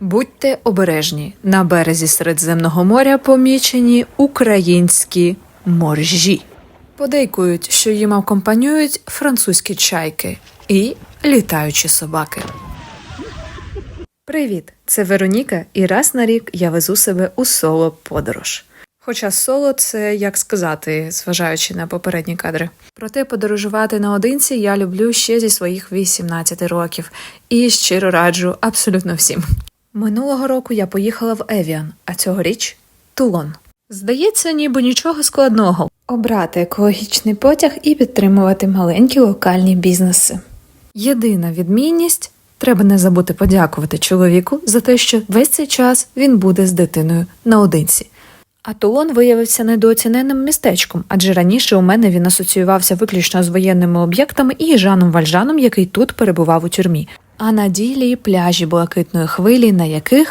Будьте обережні. На березі Середземного моря помічені українські моржі. Подейкують, що їм акомпанюють французькі чайки і літаючі собаки. Привіт! Це Вероніка, і раз на рік я везу себе у соло подорож. Хоча соло це як сказати, зважаючи на попередні кадри. Проте подорожувати наодинці я люблю ще зі своїх 18 років і щиро раджу абсолютно всім. Минулого року я поїхала в Евіан, а цьогоріч Тулон. Здається, ніби нічого складного. Обрати екологічний потяг і підтримувати маленькі локальні бізнеси. Єдина відмінність треба не забути подякувати чоловіку за те, що весь цей час він буде з дитиною наодинці. А Тулон виявився недооціненим містечком, адже раніше у мене він асоціювався виключно з воєнними об'єктами і Жаном Вальжаном, який тут перебував у тюрмі. А на ділі пляжі блакитної хвилі, на яких